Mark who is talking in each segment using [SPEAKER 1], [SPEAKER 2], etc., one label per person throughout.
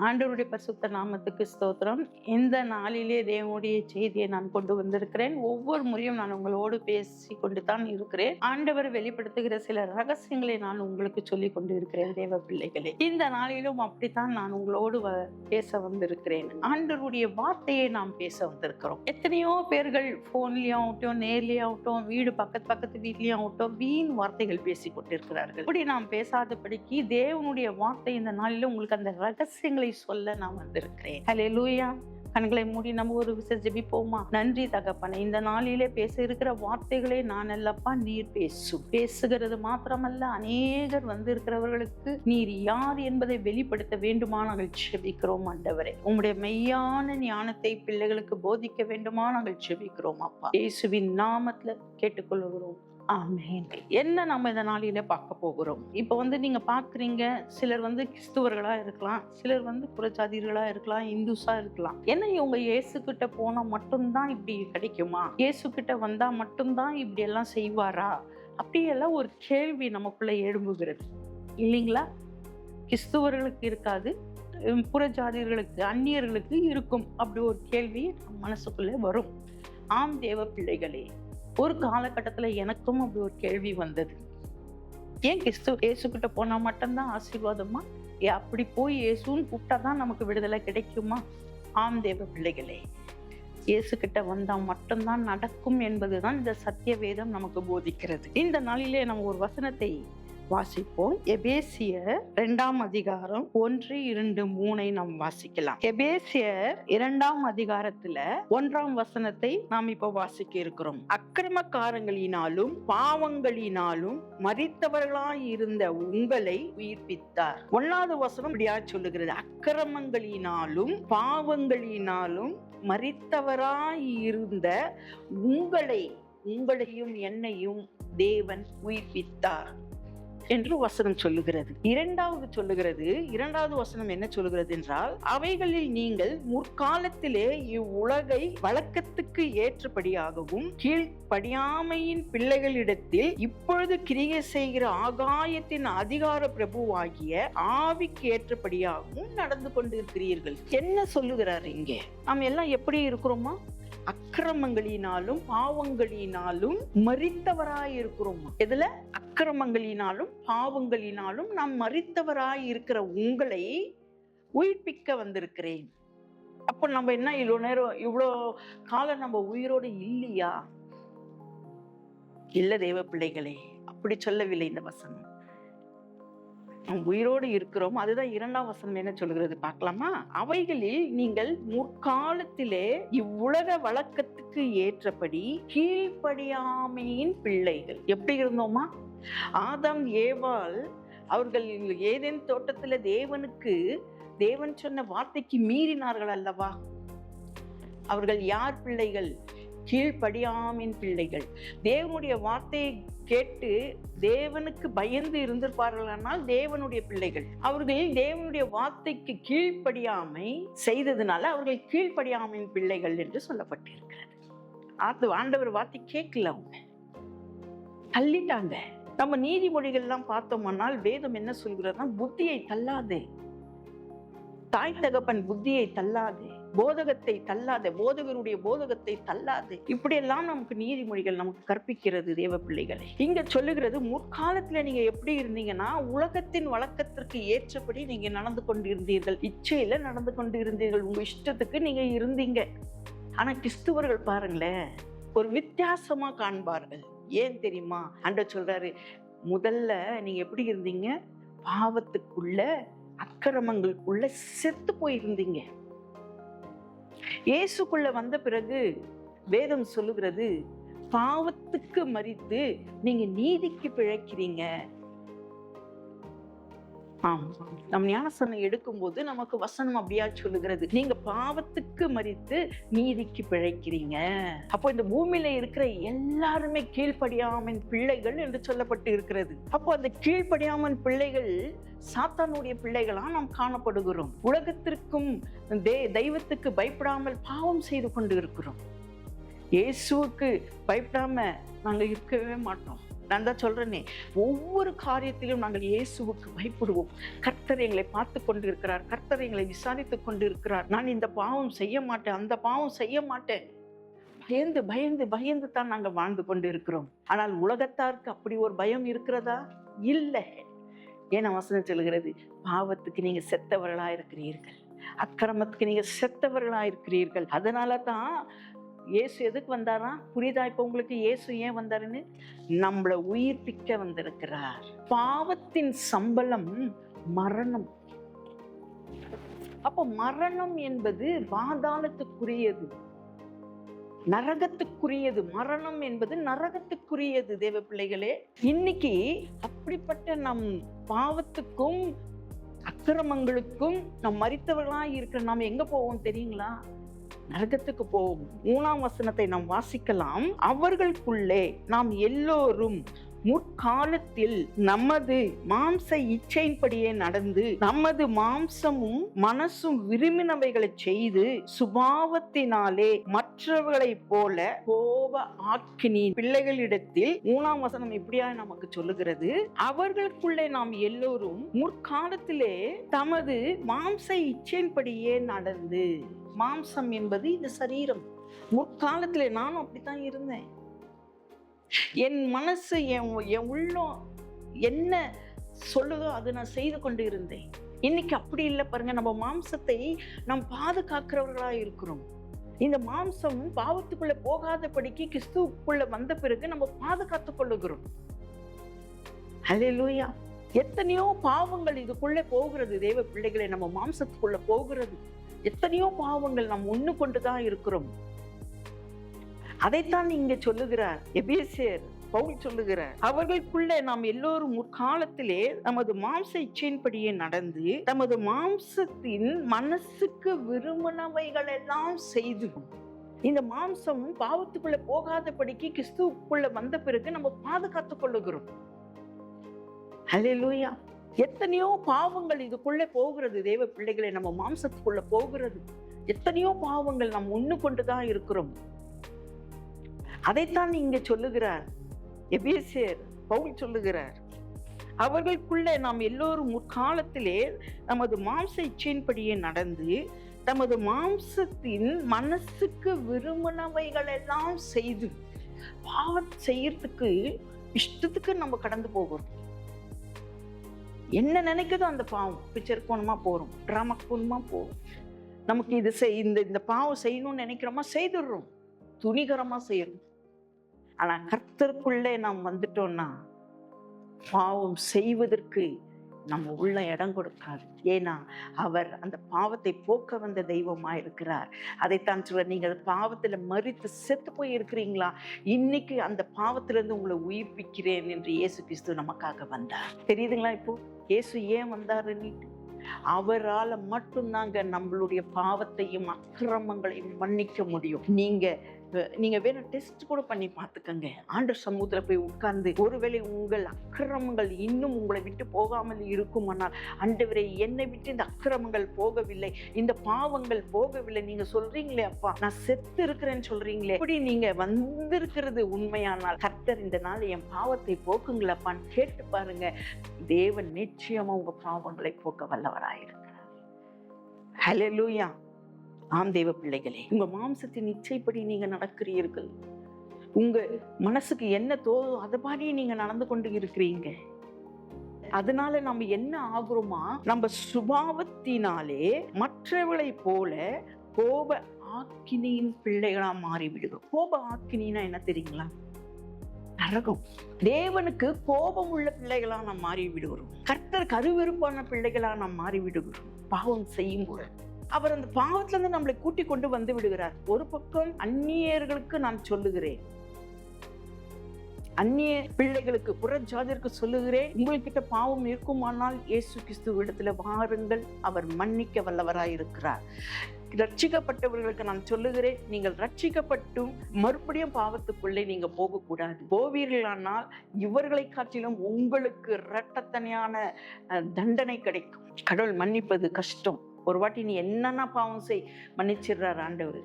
[SPEAKER 1] ஆண்டவருடைய பரிசுத்த நாமத்துக்கு ஸ்தோத்திரம். இந்த நாளிலே தேவனுடைய செய்தியை நான் கொண்டு வந்திருக்கிறேன். ஒவ்வொரு முறையும் நான் உங்களோடு பேசி கொண்டு தான் இருக்கிறேன். ஆண்டவர் வெளிப்படுத்துகிற சில ரகசியங்களை நான் உங்களுக்கு சொல்லி கொண்டு இருக்கிறேன் தேவ பிள்ளைகளே. இந்த நாளிலும் அப்படித்தான் நான் உங்களோடு வ- பேச வந்திருக்கிறேன். ஆண்டவருடைய வார்த்தையை நாம் பேச வந்திருக்கிறோம். எத்தனையோ பேர்கள் போன்லயும் ஆகட்டும் நேர்லயும் ஆகட்டும் வீடு பக்கத்து பக்கத்து வீட்லயும் ஆகட்டும் வீண் வார்த்தைகள் பேசி கொண்டிருக்கிறார்கள் இப்படி நாம் பேசாதபடிக்கு தேவனுடைய வார்த்தை இந்த நாளில் உங்களுக்கு அந்த ரகசியங்களை சொல்ல நான் வந்திருக்கிறேன். ஹலே லூயா கண்களை மூடி நம்ம ஒரு விசை ஜெபிப்போமா? நன்றி தகப்பனை இந்த நாளிலே பேச இருக்கிற வார்த்தைகளே நான் அல்லப்பா நீர் பேசும். பேசுகிறது மாத்திரமல்ல அநேகர் வந்து இருக்கிறவர்களுக்கு நீர் யார் என்பதை வெளிப்படுத்த வேண்டுமா நாங்கள் ஜெபிக்கிறோம் ஆண்டவரே. உங்களுடைய மெய்யான ஞானத்தை பிள்ளைகளுக்கு போதிக்க வேண்டுமா நாங்கள் ஜெபிக்கிறோம் அப்பா. இயேசுவின் நாமத்துல கேட்டுக்கொள்கிறோம். ஆமென். என்ன நம்ம இந்த நாளில பார்க்க போகிறோம்? இப்போ வந்து நீங்க பாக்குறீங்க சிலர் வந்து கிறிஸ்துவர்களா இருக்கலாம் சிலர் வந்து புறஜாதிகளா இருக்கலாம் இந்துஸா இருக்கலாம். என்ன இவங்க இயேசு கிட்ட போனா மட்டும்தான் இப்படி கிடைக்குமா? இயேசு கிட்ட வந்தா மட்டும்தான் இப்படி எல்லாம் செய்வாரா? அப்படியெல்லாம் ஒரு கேள்வி நமக்குள்ள எழும்புகிறது. இல்லைங்களா? கிறிஸ்துவர்களுக்கு இருக்காது புறஜாதியர்களுக்கு அந்நியர்களுக்கு இருக்கும் அப்படி ஒரு கேள்வி நம் மனசுக்குள்ளே வரும். ஆம் தேவ பிள்ளைகளே ஒரு காலகட்டத்தில் எனக்கும் அப்படி ஒரு கேள்வி வந்தது. ஏன் கிறிஸ்து இயேசுக்கிட்ட போனா மட்டும்தான் ஆசீர்வாதமா? ஏ அப்படி போய் இயேசுன்னு கூப்பிட்டா தான் நமக்கு விடுதலை கிடைக்குமா? ஆம் தேவ பிள்ளைகளே இயேசுக்கிட்ட வந்தால் மட்டும்தான் நடக்கும் என்பதுதான் இந்த சத்திய வேதம் நமக்கு போதிக்கிறது. இந்த நாளிலே நம்ம ஒரு வசனத்தை வாசிப்போம். எபேசியர் இரண்டாம் அதிகாரம் ஒன்று இரண்டு மூணை நாம் வாசிக்கலாம். எபேசியர் இரண்டாம் அதிகாரத்துல ஒன்றாம் வசனத்தை நாம் இப்ப வாசிக்க இருக்கிறோம். அக்கிரமக்காரங்களினாலும் பாவங்களினாலும் மறித்தவர்களாய் இருந்த உங்களை உயிர்ப்பித்தார். ஒன்னாவது வசனம் இப்படியா சொல்லுகிறது? அக்கிரமங்களினாலும் பாவங்களினாலும் மறித்தவராய் இருந்த உங்களை உங்களையும் என்னையும் தேவன் உயிர்ப்பித்தார். என்று வசனம் சொல்லுகிறது. இரண்டாவது சொல்லுகிறது இரண்டாவது வசனம் என்ன சொல்லுகிறது என்றால் அவைகளில் நீங்கள் முற்காலத்திலே இவ்வுலகை வழக்கத்துக்கு ஏற்றபடியாகவும் கீழ்ப்படியாமையின் பிள்ளைகளிடத்தில் இப்பொழுது கிரியை செய்கிற ஆகாயத்தின் அதிகார பிரபுவாகிய ஆவிக்கு ஏற்றபடியாகவும் நடந்து கொண்டிருக்கிறீர்கள். என்ன சொல்லுகிறார் இங்கே? நாம் எல்லாம் எப்படி இருக்கிறோமா? அக்கிரமங்களினாலும் பாவங்களினாலும் மறித்தவராய் இருக்கிறோம் எதுல? அக்கிரமங்களினாலும் பாவங்களினாலும் நாம் மறித்தவராய் இருக்கிற உங்களை உயிர்ப்பிக்க வந்திருக்கிறேன். அப்போ நம்ம என்ன இவ்வளோ நேரம் இவ்வளோ காலம் நம்ம உயிரோடு இல்லையா? இல்ல தேவ பிள்ளைகளே அப்படி சொல்லவில்லை இந்த வசனம். உயிரோடு இருக்கிறோம். அதுதான் இரண்டாம் வசனம் என்ன சொல்கிறது பார்க்கலாமா? அவைகளில் நீங்கள் முற்காலத்திலே இவ்வுலக வழக்கத்துக்கு ஏற்றபடி கீழ்ப்படியாமையின் பிள்ளைகள். எப்படி இருந்தோமா? ஆதாம் ஏவால் அவர்கள் ஏதேன் தோட்டத்துல தேவனுக்கு தேவன் சொன்ன வார்த்தைக்கு மீறினார்கள் அல்லவா? அவர்கள் யார் பிள்ளைகள்? கீழ்ப்படியாமின் பிள்ளைகள். தேவனுடைய வார்த்தையை கேட்டு தேவனுக்கு பயந்து இருந்திருப்பார்களானால் தேவனுடைய பிள்ளைகள். அவர்கள் தேவனுடைய வார்த்தைக்கு கீழ்ப்படியாமை செய்ததுனால அவர்கள் கீழ்ப்படியாமையின் பிள்ளைகள் என்று சொல்லப்பட்டிருக்கிறது. அது ஆண்டவர் வார்த்தை கேட்கல அவங்க. தள்ளிட்டாங்க. நம்ம நீதிமொழிகள்லாம் பார்த்தோம்னால் வேதம் என்ன சொல்கிறதுனா புத்தியை தள்ளாதே. தாய் தகப்பன் புத்தியை தள்ளாதே. போதகத்தை தள்ளாத போதகருடைய போதகத்தை தள்ளாது. இப்படியெல்லாம் நமக்கு நீதிமொழிகள் நமக்கு கற்பிக்கிறது தேவ பிள்ளைகளை இங்க சொல்லுகிறது முற்காலத்துல நீங்க எப்படி இருந்தீங்கன்னா உலகத்தின் வழக்கத்திற்கு ஏற்றபடி நீங்க நடந்து கொண்டு இருந்தீர்கள் இச்சையில நடந்து கொண்டு இருந்தீர்கள் உங்க இஷ்டத்துக்கு நீங்க இருந்தீங்க. ஆனா கிறிஸ்துவர்கள் பாருங்களேன் ஒரு வித்தியாசமா காண்பார்கள். ஏன் தெரியுமா? அண்ட சொல்றாரு முதல்ல நீங்க எப்படி இருந்தீங்க? பாவத்துக்குள்ள அக்கிரமங்களுக்குள்ள செத்து போயிருந்தீங்க. இயேசுக்குள்ள வந்த பிறகு வேதம் சொல்லுகிறது பாவத்துக்கு மறித்து நீங்க நீதிக்கு பிழைக்கிறீங்க. ஆம். நம் ஞானசனம் எடுக்கும்போது நமக்கு வசனம் அப்படியா சொல்லுகிறது. நீங்க பாவத்துக்கு மறித்து நீதிக்கு பிழைக்கிறீங்க. அப்போ இந்த பூமியில இருக்கிற எல்லாருமே கீழ்ப்படியாமன் பிள்ளைகள் என்று சொல்லப்பட்டு இருக்கிறது. அப்போ அந்த கீழ்ப்படியாமன் பிள்ளைகள் சாத்தானுடைய பிள்ளைகளா நாம் காணப்படுகிறோம். உலகத்திற்கும் தே தெய்வத்துக்கு பயப்படாமல் பாவம் செய்து கொண்டு இருக்கிறோம். இயேசுவுக்கு பயப்படாம நாங்கள் இருக்கவே மாட்டோம். நான் தான் சொல்றேனே ஒவ்வொரு காரியத்திலும் நாங்கள் இயேசுவுக்கு பயப்படுவோம். கர்த்தர் எங்களை பார்த்து கொண்டு இருக்கிறார் கர்த்தர் எங்களை விசாரித்து கொண்டு இருக்கிறார் நான் இந்த பாவம் செய்ய மாட்டேன் அந்த பாவம் செய்ய மாட்டேன். பயந்து பயந்து பயந்து தான் நாங்கள் வாழ்ந்து கொண்டு இருக்கிறோம் ஆனால் உலகத்தாருக்கு அப்படி ஒரு பயம் இருக்கிறதா? இல்லை. ஏன்னா வசனம் சொல்கிறது பாவத்துக்கு நீங்க செத்தவர்களா இருக்கிறீர்கள் அக்கிரமத்துக்கு நீங்க செத்தவர்களா இருக்கிறீர்கள் அதனால தான் இயேசு எதுக்கு வந்தாரா? புரியுதா? இப்போ உங்களுக்கு இயேசு ஏன் வந்தாருன்னு? நம்மளை உயிர்ப்பிக்க வந்திருக்கிறார். பாவத்தின் சம்பளம் மரணம். அப்போ மரணம் என்பது பாதாளத்துக்குரியது நரகத்துக்குரியது. மரணம் என்பது நரகத்துக்குரியது தேவ பிள்ளைகளே இன்னைக்கு அப்படிப்பட்ட நம் பாவத்துக்கும் அக்கிரமங்களுக்கும் நம் மறித்தவர்களாக இருக்கிற நாம் எங்க போவோம் தெரியுங்களா? நரகத்துக்கு போவோம் மூணாம் வசனத்தை நாம் வாசிக்கலாம். அவர்களுக்குள்ளே நாம் எல்லோரும் முற்காலத்தில் நமது மாம்ச இச்சையின்படியே நடந்து நமது மாம்சமும் மனசும் விரும்பினவைகளை செய்து சுபாவத்தினாலே மற்றவர்களைப் போல கோப ஆக்கினி. பிள்ளைகளிடத்தில் மூணாம் வசனம் இப்படியா நமக்கு சொல்லுகிறது. அவர்களுக்குள்ளே நாம் எல்லோரும் முற்காலத்திலே தமது மாம்ச இச்சையின்படியே நடந்து. மாம்சம் என்பது இந்த சரீரம். முற்காலத்திலே நானும் அப்படித்தான் இருந்தேன். என் மனசு என் என் உள்ளம் என்ன சொல்லுதோ அதை நான் செய்து கொண்டு இருந்தேன். இன்னைக்கு அப்படி இல்லை பாருங்க. நம்ம மாம்சத்தை நாம் பாதுகாக்கிறவர்களா இருக்கிறோம். இந்த மாம்சம் பாவத்துக்குள்ள போகாதபடிக்கு கிறிஸ்துக்குள்ள வந்த பிறகு நம்ம பாதுகாத்துக் கொள்ளுகிறோம். ஹalleluya எத்தனையோ பாவங்கள் இதுக்குள்ளே போகிறது. தேவ பிள்ளைகளை நம்ம மாம்சத்துக்குள்ள போகிறது. எத்தனையோ பாவங்கள் நாம் ஒண்ணு கொண்டு தான் இருக்கிறோம். அதைத்தான் இங்க சொல்லுகிறார் எபேசியர் பவுல் சொல்லுகிறார் அவர்களுக்குள்ளே நாம் எல்லோரும் முற்காலத்திலே நமது மாம்ச இச்சையின்படியே நடந்து நமது மாம்சத்தின் மனசுக்கு விரும்பினவைகள் எல்லாம் செய்து இந்த மாம்சம் பாவத்துக்குள்ள போகாதபடிக்கு கிறிஸ்துவுக்குள்ள வந்த பிறகு நம்ம பாதுகாத்துக் கொள்ளுகிறோம். லூயா எத்தனையோ பாவங்கள் இதுக்குள்ளே போகிறது தேவ பிள்ளைகளை நம்ம மாம்சத்துக்குள்ள போகிறது. எத்தனையோ பாவங்கள் நாம் கொண்டு தான் இருக்கிறோம். அதைத்தான் இங்கே சொல்லுகிறார். எபேசியர் பவுல் சொல்லுகிறார். அவர்களுக்குள்ளே நாம் எல்லோரும் முற்காலத்திலே நமது மாம்ச இச்சையின்படியே நடந்து தமது மாம்சத்தின் மனசுக்கு விரும்பினவைகள் எல்லாம் செய்து பாவம் செய்யறதுக்கு இஷ்டத்துக்கு நம்ம கடந்து போகிறோம். என்ன நினைக்குதோ அந்த பாவம் பிக்சர் கோணமாக போகிறோம் ட்ராமா கோணமாக போகிறோம் நமக்கு இது செய் இந்த இந்த பாவம் செய்யணும்னு நினைக்கிறோமா செய்துடுறோம். துணிகரமா செய்யணும் ஆனால் கர்த்தருக்குள்ளே நாம் வந்துட்டோம்னா பாவம் செய்வதற்கு நம்ம உள்ள இடம் கொடுக்காது. ஏன்னா அவர் அந்த பாவத்தை போக்க வந்த தெய்வமாக இருக்கிறார் அதைத்தான் சொல்ற நீங்கள் பாவத்தில் மறித்து செத்து போய் இருக்கிறீங்களா இன்னைக்கு அந்த பாவத்திலிருந்து உங்களை உயிர்ப்பிக்கிறேன் என்று இயேசு கிறிஸ்து நமக்காக வந்தார். தெரியுதுங்களா இப்போ? இயேசு ஏன் வந்தாருன்னு அவரால் மட்டும்தாங்க நம்மளுடைய பாவத்தையும் அக்கிரமங்களையும் மன்னிக்க முடியும். நீங்க நீங்க வேணும் டெஸ்ட் கூட பண்ணி பார்த்துக்கங்க. ஆண்டு சமூகத்துல போய் உட்கார்ந்து ஒருவேளை உங்கள் அக்கிரமங்கள் இன்னும் உங்களை விட்டு போகாமல் இருக்குமானால் ஆண்டவரே என்னை விட்டு இந்த அக்கிரமங்கள் போகவில்லை. இந்த பாவங்கள் போகவில்லை. நீங்க சொல்றீங்களே அப்பா நான் செத்து இருக்கிறேன்னு சொல்றீங்களே. இப்படி நீங்க வந்திருக்கிறது உண்மையானால் கர்த்தர் இந்த நாள் என் பாவத்தை போக்குங்களப்பான்னு கேட்டு பாருங்க. தேவன் நிச்சயமா உங்க பாவங்களை போக்க வல்லவராயிருக்கிறார். லூயா ஆம் தேவ பிள்ளைகளே உங்க மாம்சத்தின் இச்சைப்படி நீங்க நடக்கிறீர்கள். உங்க மனசுக்கு என்ன தோதோ அதுபடி நீங்க நடந்து கொண்டு இருக்கிறீங்க. அதனால நம்ம என்ன ஆகுறோமா? நம்ம சுபாவத்தினாலே மற்றவர்களை போல கோப ஆக்கினியின் பிள்ளைகளா மாறி விடுகிறோம் கோப ஆக்கினா என்ன தெரியுங்களா? நரகம். தேவனுக்கு கோபம் உள்ள பிள்ளைகளா நாம் மாறி விடுகிறோம் கர்த்தர் கருவெருப்பான பிள்ளைகளா நாம் மாறி விடுகிறோம் பாவம் செய்யும் பொழுது அவர் அந்த பாவத்திலிருந்து நம்மளை கூட்டி கொண்டு வந்து விடுகிறார். ஒரு பக்கம் அந்நியர்களுக்கு நான் சொல்லுகிறேன். அந்நிய பிள்ளைகளுக்கு புறஜாதிற்கு சொல்லுகிறேன் உங்கள்கிட்ட பாவம் இருக்குமானால் இயேசு கிறிஸ்துவ இடத்துல வாருங்கள். அவர் மன்னிக்க வல்லவராயிருக்கிறார் ரட்சிக்கப்பட்டவர்களுக்கு நான் சொல்லுகிறேன் நீங்கள் ரட்சிக்கப்பட்டும் மறுபடியும் பாவத்துக்குள்ளே நீங்க போகக்கூடாது. போவீர்களானால் இவர்களை காட்டிலும் உங்களுக்கு இரட்டத்தனையான தண்டனை கிடைக்கும். கடவுள் மன்னிப்பது கஷ்டம். ஒரு வாட்டி நீ என்னென்ன பாவம் செய் மன்னிச்சிடுறார் ஆண்டவர்.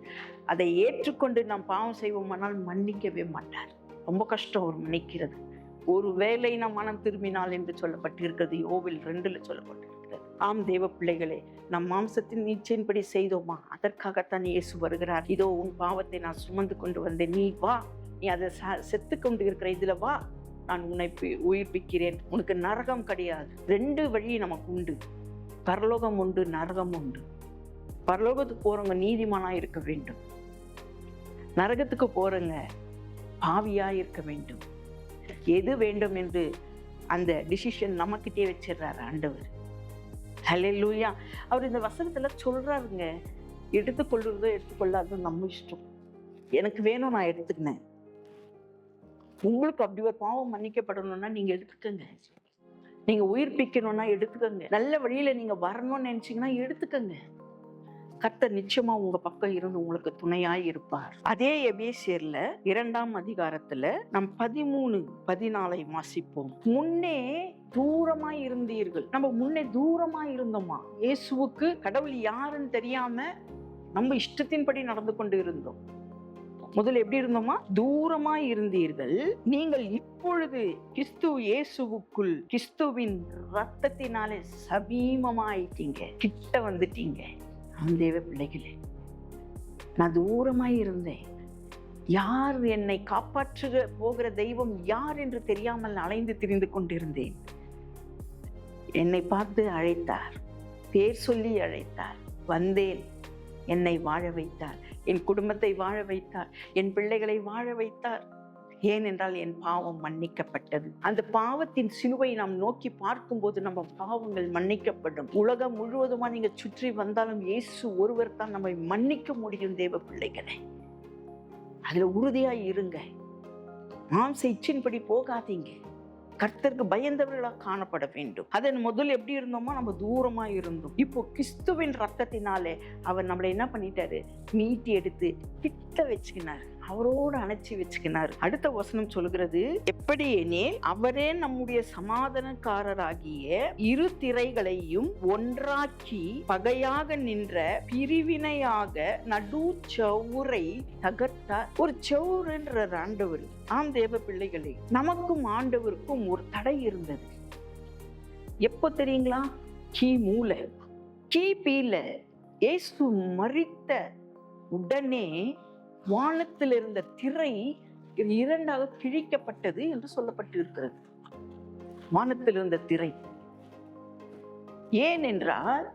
[SPEAKER 1] அதை ஏற்றுக்கொண்டு நாம் பாவம் செய்வோமானால் மன்னிக்கவே மாட்டார். ரொம்ப கஷ்டம் அவர் மன்னிக்கிறது. ஒரு வேலை நம் மனம் திரும்பினால் என்று சொல்லப்பட்டிருக்கிறது யோவில் ரெண்டில் சொல்லப்பட்டிருக்கிறது. ஆம் தேவ பிள்ளைகளே நம் மாம்சத்தின் நீச்சையின்படி செய்தோமா? அதற்காகத்தான் இயேசு வருகிறார். இதோ உன் பாவத்தை நான் சுமந்து கொண்டு வந்தேன். நீ வா. நீ அதை ச- செத்து கொண்டு இருக்கிற இதில் வா. நான் உன்னை பி- உயிர்ப்பிக்கிறேன். உனக்கு நரகம் கிடையாது. ரெண்டு வழி நமக்கு உண்டு. பரலோகம் உண்டு நரகம் உண்டு. பரலோகத்துக்கு போகிறவங்க நீதிமானாக இருக்க வேண்டும். நரகத்துக்கு போகிறவங்க பாவியாக இருக்க வேண்டும். எது வேண்டும் என்று அந்த டிசிஷன் நம்மக்கிட்டே வச்சிடுறாரு ஆண்டவர். ஹலே லூயா அவர் இந்த வசனத்தில் சொல்கிறாருங்க எடுத்துக்கொள்ளுறதோ எடுத்துக்கொள்ளாததோ நம்ம இஷ்டம். எனக்கு வேணும் நான் எடுத்துக்கினேன். உங்களுக்கு அப்படி ஒரு பாவம் மன்னிக்கப்படணும்னா நீங்கள் எடுத்துக்கங்க. நீங்க உயிர்ப்பிக்கணும்னா எடுத்துக்கங்க. நல்ல வழியில நீங்க வரணும்னு நினைச்சீங்கன்னா எடுத்துக்கங்க. கர்த்தர் நிச்சயமா உங்க பக்கம் இருந்து உங்களுக்கு துணையாய் இருப்பார். அதே எபேசியர்ல இரண்டாம் அதிகாரத்துல நம் பதிமூணு பதினாலை வாசிப்போம். முன்னே தூரமா இருந்தீர்கள். நம்ம முன்னே தூரமா இருந்தோமா? இயேசுவுக்கு கடவுள் யாருன்னு தெரியாம நம்ம இஷ்டத்தின்படி நடந்து கொண்டு இருந்தோம். முதல்ல எப்படி இருந்தோமா? தூரமாய் இருந்தீர்கள். நீங்கள் இப்பொழுது கிறிஸ்து இயேசுவுக்குள் கிறிஸ்துவின் ரத்தத்தினாலே சமீபமாயிட்டீங்க. கிட்ட வந்துட்டீங்க. தேவ பிள்ளைகளே நான் தூரமாய் இருந்தேன். யார் என்னை காப்பாற்றுக போகிற தெய்வம் யார் என்று தெரியாமல் அலைந்து திரிந்து கொண்டிருந்தேன். என்னை பார்த்து அழைத்தார். பேர் சொல்லி அழைத்தார். வந்தேன். என்னை வாழ வைத்தார். என் குடும்பத்தை வாழ வைத்தார் என் பிள்ளைகளை வாழ வைத்தார். ஏனென்றால் என் பாவம் மன்னிக்கப்பட்டது. அந்த பாவத்தின் சிலுவை நாம் நோக்கி பார்க்கும்போது நம்ம பாவங்கள் மன்னிக்கப்படும். உலகம் முழுவதுமா நீங்க சுற்றி வந்தாலும் இயேசு ஒருவர் தான் நம்மை மன்னிக்க முடியும் தேவ பிள்ளைகளை. அதுல உறுதியா இருங்க. மாம்ச இச்சின்படி போகாதீங்க. கர்த்தருக்கு பயந்தவர்களாக காணப்பட வேண்டும். அதன் முதல் எப்படி இருந்தோமோ நம்ம தூரமாக இருந்தோம். இப்போ கிறிஸ்துவின் ரத்தத்தினாலே அவர் நம்மளை என்ன பண்ணிட்டாரு? மீட்டி எடுத்து கிட்ட வச்சுக்கினார். அவரோடு அணைச்சி வச்சுக்கினார். அடுத்த வசனம் சொல்கிறது எப்படியெனே அவரே நம்முடைய சமாதானக்காரராகிய இரு திரைகளையும் ஒன்றாக்கி பகையாக நின்ற பிரிவினையாக நடு செவுரை தகர்த்தார். ஒரு செவுருன்ற ஆண்டவர். ஆம் தேவ பிள்ளைகளே நமக்கும் ஆண்டவருக்கும் ஒரு தடை இருந்தது. எப்போ தெரியுங்களா? கீ மூல. கிபியில இயேசு மறித்த உடனே வானத்தில் இருந்த திரை இரண்டாக கிழிக்கப்பட்டது என்று சொல்லப்பட்டிருக்கிறது. வானத்தில் இருந்த திரை. ஏனென்றால்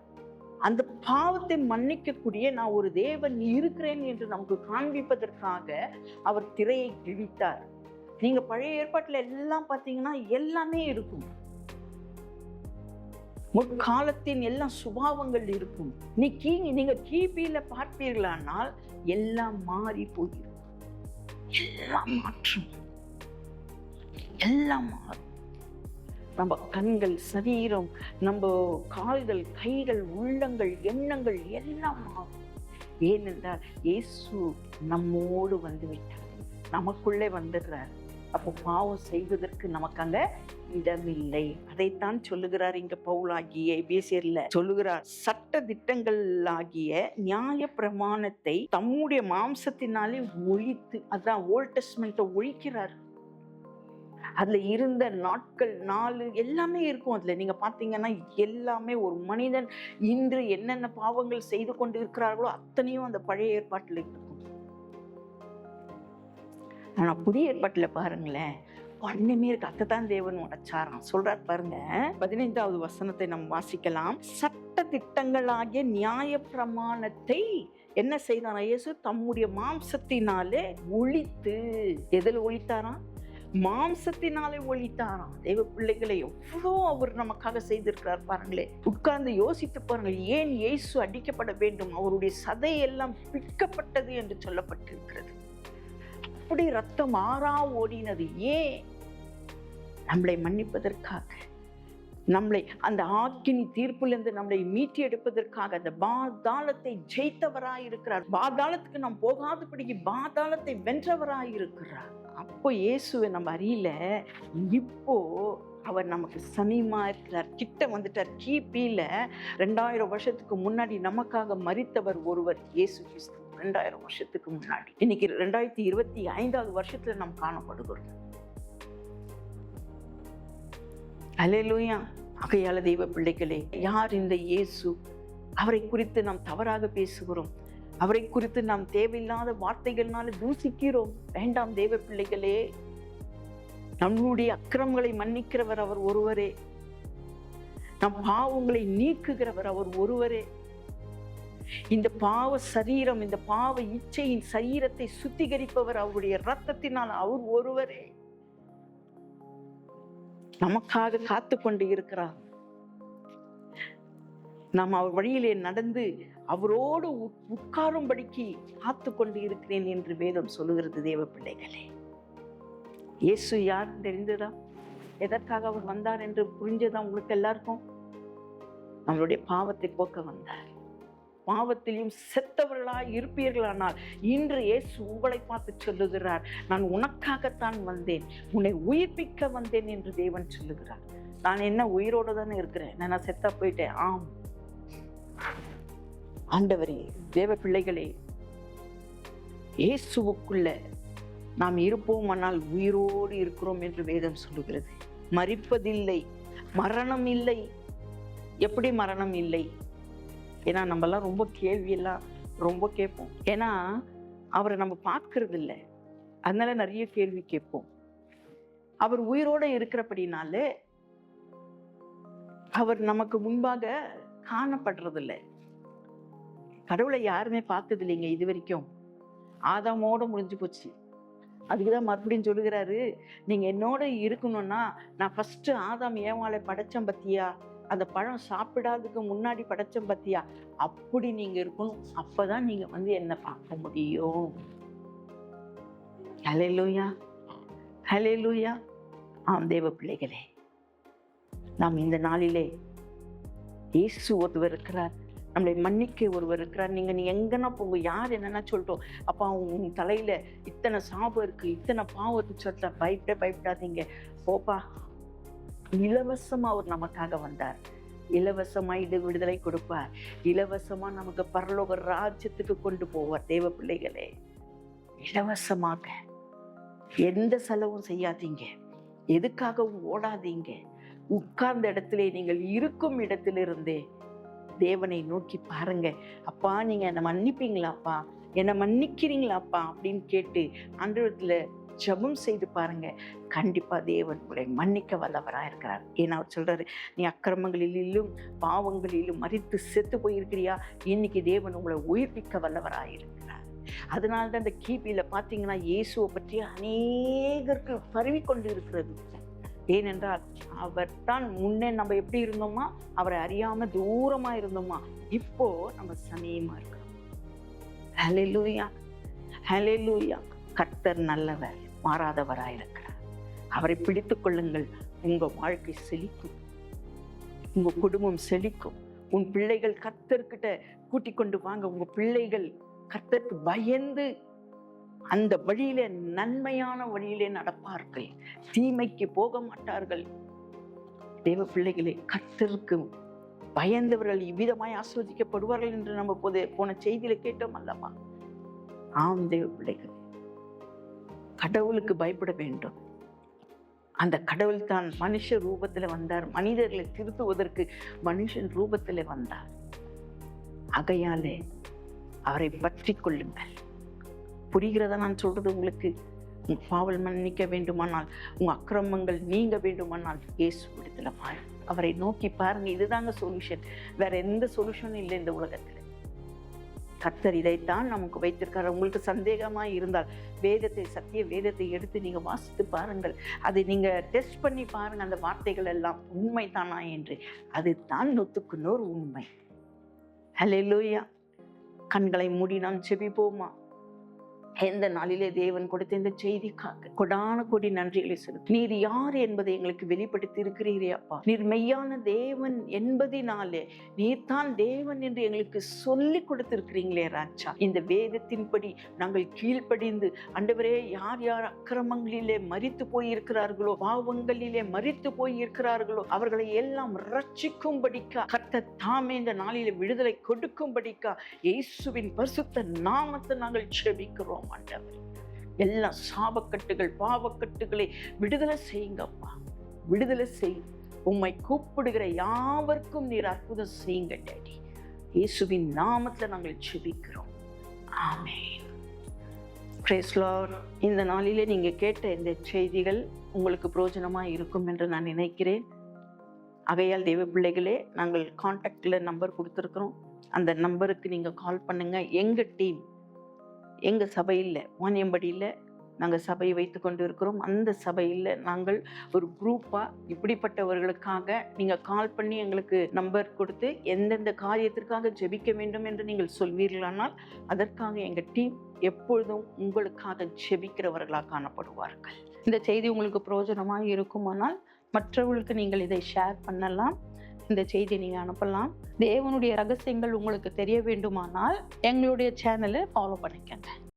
[SPEAKER 1] அந்த பாவத்தை மன்னிக்கக்கூடிய நான் ஒரு தேவன் இருக்கிறேன் என்று நமக்கு காண்பிப்பதற்காக அவர் திரையை கிழித்தார். நீங்க பழைய ஏற்பாட்டில் எல்லாம் பார்த்தீங்கன்னா எல்லாமே இருக்கும். முற்காலத்தின் எல்லா சுபாவங்கள் இருக்கும். நீ கீ நீங்க கிபியில பார்ப்பீர்களானால் எல்லாம் மாறி போயிடும் எல்லாம் மாற்றும். எல்லாம் மாறும். நம்ம கண்கள் சரீரம் நம்ம கால்கள் கைகள் உள்ளங்கள் எண்ணங்கள் எல்லாம் மாறும். ஏனென்றால் இயேசு நம்மோடு வந்து விட்டார். நமக்குள்ளே வந்துடுறார். அப்போ பாவம் செய்வதற்கு நமக்கு அங்கே இடமில்லை. அதைத்தான் சொல்லுகிறார் இங்க பவுலாகிய பேசியர்ல சொல்லுகிறார் சட்ட திட்டங்களாகிய நியாய பிரமாணத்தை தம்முடைய மாம்சத்தினாலே ஒழித்து அதான் ஓல்ட் டெஸ்ட்மெண்ட்டை ஒழிக்கிறார். அதுல இருந்த நாட்கள் நாலு எல்லாமே இருக்கும் அதுல. நீங்க பாத்தீங்கன்னா எல்லாமே ஒரு மனிதன் இன்று என்னென்ன பாவங்கள் செய்து கொண்டு இருக்கிறார்களோ அத்தனையும் அந்த பழைய ஏற்பாட்டில் இருக்கும் ஆனா புதிய ஏற்பாட்டில் பாருங்களேன் ஒண்ணுமே இருக்கு. தான் தேவன் உடைச்சாராம் சொல்றார் பாருங்க. பதினைந்தாவது வசனத்தை நம்ம வாசிக்கலாம். சட்ட திட்டங்களாகிய நியாய பிரமாணத்தை என்ன செய்தாரா இயேசு தம்முடைய மாம்சத்தினாலே ஒழித்து. எதில் ஒழித்தாராம்? மாம்சத்தினாலே ஒழித்தாராம். தெய்வ பிள்ளைகளை எவ்வளோ அவர் நமக்காக செய்திருக்கிறார் பாருங்களே உட்கார்ந்து யோசித்து பாருங்கள். ஏன் இயேசு அடிக்கப்பட வேண்டும்? அவருடைய சதையெல்லாம் பிற்கப்பட்டது என்று சொல்லப்பட்டிருக்கிறது. அப்படி ரத்தம் ஆறா ஓடினது. ஏன்? நம்மளை மன்னிப்பதற்காக நம்மளை அந்த ஆக்கினி தீர்ப்பிலிருந்து நம்மளை மீட்டி எடுப்பதற்காக அந்த பாதாளத்தை ஜெயித்தவராய் இருக்கிறார் பாதாளத்துக்கு நாம் போகாதபடிக்கு பாதாளத்தை வென்றவராய் இருக்கிறார் அப்போ இயேசுவை நம்ம அறியல இப்போ அவர் நமக்கு சமீமா இருக்கிறார். கிட்ட வந்துட்டார். கிபியில ரெண்டாயிரம் வருஷத்துக்கு முன்னாடி நமக்காக மறித்தவர் ஒருவர் இயேசு கிறிஸ்து. ரெண்டாயிரம் வருஷத்துக்கு முன்னாடி. இன்னைக்கு ரெண்டாயிரத்தி இருபத்தி ஐந்தாவது வருஷத்துல நாம் காணப்படுகிறோம். அலையலூயா அகையால தெய்வ பிள்ளைகளே யார் இந்த இயேசு? அவரை குறித்து நாம் தவறாக பேசுகிறோம். அவரை குறித்து நாம் தேவையில்லாத வார்த்தைகள்னால தூசிக்கிறோம் வேண்டாம் தெய்வ பிள்ளைகளே. நம்முடைய அக்கிரமங்களை மன்னிக்கிறவர் அவர் ஒருவரே. நம் பாவங்களை நீக்குகிறவர் அவர் ஒருவரே. இந்த பாவ சரீரம் இந்த பாவ இச்சையின் சரீரத்தை சுத்திகரிப்பவர் அவருடைய ரத்தத்தினால் அவர் ஒருவரே. நமக்காக காத்து கொண்டு இருக்கிறார். நாம் அவர் வழியிலே நடந்து அவரோடு உட்காரும்படிக்கு காத்து கொண்டு இருக்கிறேன் என்று வேதம் சொல்லுகிறது தேவ பிள்ளைகளே. இயேசு யார் தெரிந்ததா? எதற்காக அவர் வந்தார் என்று புரிஞ்சதா உங்களுக்கு எல்லாருக்கும்? நம்மளுடைய பாவத்தை போக்க வந்தார். பாவத்திலையும் செத்தவர்களாய் இருப்பீர்களானால் இன்று இயேசு உங்களை பார்த்து சொல்லுகிறார் நான் உனக்காகத்தான் வந்தேன் உன்னை உயிர்ப்பிக்க வந்தேன் என்று தேவன் சொல்லுகிறார். நான் என்ன உயிரோடு தானே இருக்கிறேன்? நான் நான் செத்தா போயிட்டேன்? ஆம். ஆண்டவரே தேவ பிள்ளைகளே இயேசுவுக்குள்ள நாம் இருப்போமானால் உயிரோடு இருக்கிறோம் என்று வேதம் சொல்லுகிறது. மறிப்பதில்லை மரணம் இல்லை. எப்படி மரணம் இல்லை? ஏன்னா நம்மலாம் ரொம்ப கேள்வியெல்லாம் ரொம்ப கேட்போம். ஏன்னா அவரை நம்ம பார்க்கறது இல்லை அதனால நிறைய கேள்வி கேட்போம். அவர் உயிரோட இருக்கிறபடினால அவர் நமக்கு முன்பாக காணப்படுறதில்லை. கடவுளை யாருமே பார்த்தது இல்லைங்க இது வரைக்கும். ஆதாமோட முடிஞ்சு போச்சு. அதுக்குதான் மறுபடியும் சொல்லுகிறாரு நீங்கள் என்னோட இருக்கணும்னா நான் ஃபஸ்ட்டு ஆதாம் ஏமாலை படைச்சேன் பத்தியா அந்த பழம் சாப்பிடாததுக்கு முன்னாடி படைச்சம் பத்தியா? அப்படி நீங்க இருக்கணும். அப்பதான் நீங்க வந்து என்ன பார்க்க முடியும். ஹalleluya ஹalleluya ஆம் தேவ பிள்ளைகளே. நாம் இந்த நாளிலே இயேசு ஒருவர் இருக்கிறார். நம்மளை மன்னிக்க ஒருவர் இருக்கிறார். நீங்கள் நீ எங்கன்னா போங்க யார் என்னென்னா சொல்லிட்டோம் அப்பா உன் தலையில் இத்தனை சாபம் இருக்குது இத்தனை பாவம் சொல்ல பயப்பட பயப்படாதீங்க. போப்பா இலவசமா அவர் நமக்காக வந்தார். இலவசமா இது விடுதலை கொடுப்பார். இலவசமா நமக்கு பரலோக ராஜ்யத்துக்கு கொண்டு போவார் தேவ பிள்ளைகளே. இலவசமாக. எந்த செலவும் செய்யாதீங்க. எதுக்காகவும் ஓடாதீங்க. உட்கார்ந்த இடத்திலே நீங்கள் இருக்கும் இடத்திலிருந்தே தேவனை நோக்கி பாருங்க. அப்பா நீங்க என்னை மன்னிப்பீங்களாப்பா? என்னை மன்னிக்கிறீங்களாப்பா? அப்படின்னு கேட்டு அன்றத்தில் ஜபம் செய்து பாருங்க. கண்டிப்பாக தேவன் உங்களை மன்னிக்க வல்லவராக இருக்கிறார். ஏன்னா அவர் சொல்கிறாரு நீ அக்கிரமங்களிலும் பாவங்களிலும் மறித்து செத்து போயிருக்கிறியா? இன்னைக்கு தேவன் உங்களை உயிர்ப்பிக்க வல்லவராக இருக்கிறார். அதனால தான் இந்த கிபியில் பார்த்தீங்கன்னா இயேசுவை பற்றி அநேகருக்கு பரவி கொண்டு இருக்கிறது ஏனென்றால் அவர் தான் முன்னே நம்ம எப்படி இருந்தோமா? அவரை அறியாம தூரமா இருந்தோமா? இப்போ நம்ம சமயமா இருக்கிறோம். ஹalleluya ஹalleluya. கர்த்தர் நல்லவர். மாறாதவராயிருக்கிறார். அவரை பிடித்து கொள்ளுங்கள். உங்கள் வாழ்க்கை செழிக்கும். உங்கள் குடும்பம் செழிக்கும். உன் பிள்ளைகள் கத்தர்கிட்ட கூட்டி கொண்டு வாங்க. உங்கள் பிள்ளைகள் கத்தற்கு பயந்து அந்த வழியில நன்மையான வழியிலே நடப்பார்கள். தீமைக்கு போக மாட்டார்கள். தேவ பிள்ளைகளே கர்த்தருக்கு பயந்தவர்கள் இவ்விதமாய் ஆஸ்வதிக்கப்படுவார்கள் என்று நம்ம போது போன செய்தியில கேட்டோம் அல்லவா? ஆம் தேவ பிள்ளைகள். கடவுளுக்கு பயப்பட வேண்டும். அந்த கடவுள் தான் மனுஷ ரூபத்தில் வந்தார். மனிதர்களை திருத்துவதற்கு மனுஷன் ரூபத்தில் வந்தார். அகையாலே அவரை பற்றி கொள்ளுங்கள். புரிகிறதா நான் சொல்றது உங்களுக்கு? உங்க பாவல் மன்னிக்க வேண்டுமானால் உங்க அக்கிரமங்கள் நீங்க வேண்டுமானால் இயேசு இடத்துல அவரை நோக்கி பாருங்க. இதுதாங்க சொல்யூஷன் வேற எந்த சொல்யூஷனும் இல்லை இந்த உலகத்தில். கர்த்தர் இதைத்தான் நமக்கு வைத்திருக்கார் உங்களுக்கு சந்தேகமாக இருந்தால் வேதத்தை சத்திய வேதத்தை எடுத்து நீங்கள் வாசித்து பாருங்கள். அதை நீங்கள் டெஸ்ட் பண்ணி பாருங்கள். அந்த வார்த்தைகள் எல்லாம் உண்மைதானா என்று. அதுதான் நூத்துக்கு நூறு உண்மை. ஹalleluya. கண்களை மூடி நாம் செபிப்போமா? எந்த நாளிலே தேவன் கொடுத்த இந்த செய்திக்காக கொடான கொடி நன்றிகளை செலுத்தும் நீர் யார் என்பதை எங்களுக்கு வெளிப்படுத்தி இருக்கிறீரே அப்பா. நீர் மெய்யான தேவன் என்பதினாலே நீர் தான் தேவன் என்று எங்களுக்கு சொல்லி கொடுத்திருக்கிறீங்களே ராஜா. இந்த வேதத்தின்படி நாங்கள் கீழ்ப்படிந்து அண்டவரே யார் யார் அக்கிரமங்களிலே மறித்து போயிருக்கிறார்களோ பாவங்களிலே மறித்து போயிருக்கிறார்களோ அவர்களை எல்லாம் ரட்சிக்கும்படிக்கா கர்த்த தாமே இந்த நாளிலே விடுதலை கொடுக்கும்படிக்கா இயேசுவின் பரிசுத்த நாமத்தை நாங்கள் செபிக்கிறோம் ஆண்டவர். எல்லா சாபக்கட்டுகள் பாவக்கட்டுகளை விடுதலை செய்யுங்கப்பா. விடுதலை செய். உம்மை கூப்பிடுகிற யாவருக்கும் நீர் அற்புதம் செய்யுங்க டேடி. இயேசுவின் நாமத்தில் நாங்கள் ஜெபிக்கிறோம். ஆமே Praise இந்த நாளிலே நீங்கள் கேட்ட இந்த செய்திகள் உங்களுக்கு பிரோஜனமாக இருக்கும் என்று நான் நினைக்கிறேன். ஆகையால் தெய்வ பிள்ளைகளே நாங்கள் காண்டாக்டில் நம்பர் கொடுத்துருக்குறோம். அந்த நம்பருக்கு நீங்கள் கால் பண்ணுங்கள் எங்கள் டீம் எங்கள் சபையில் வாணியம்படியில் நாங்கள் சபை வைத்து கொண்டு இருக்கிறோம் அந்த சபையில் நாங்கள் ஒரு குரூப்பாக இப்படிப்பட்டவர்களுக்காக நீங்கள் கால் பண்ணி எங்களுக்கு நம்பர் கொடுத்து எந்தெந்த காரியத்திற்காக ஜெபிக்க வேண்டும் என்று நீங்கள் சொல்வீர்களானால் அதற்காக எங்கள் டீம் எப்பொழுதும் உங்களுக்காக ஜெபிக்கிறவர்களாக காணப்படுவார்கள். இந்த செய்தி உங்களுக்கு பிரயோஜனமாக இருக்குமானால் மற்றவர்களுக்கு நீங்கள் இதை ஷேர் பண்ணலாம். இந்த செய்தி நீங்கள் அனுப்பலாம். தேவனுடைய ரகசியங்கள் உங்களுக்கு தெரிய வேண்டுமானால் எங்களுடைய சேனலை ஃபாலோ பண்ணிக்கங்க.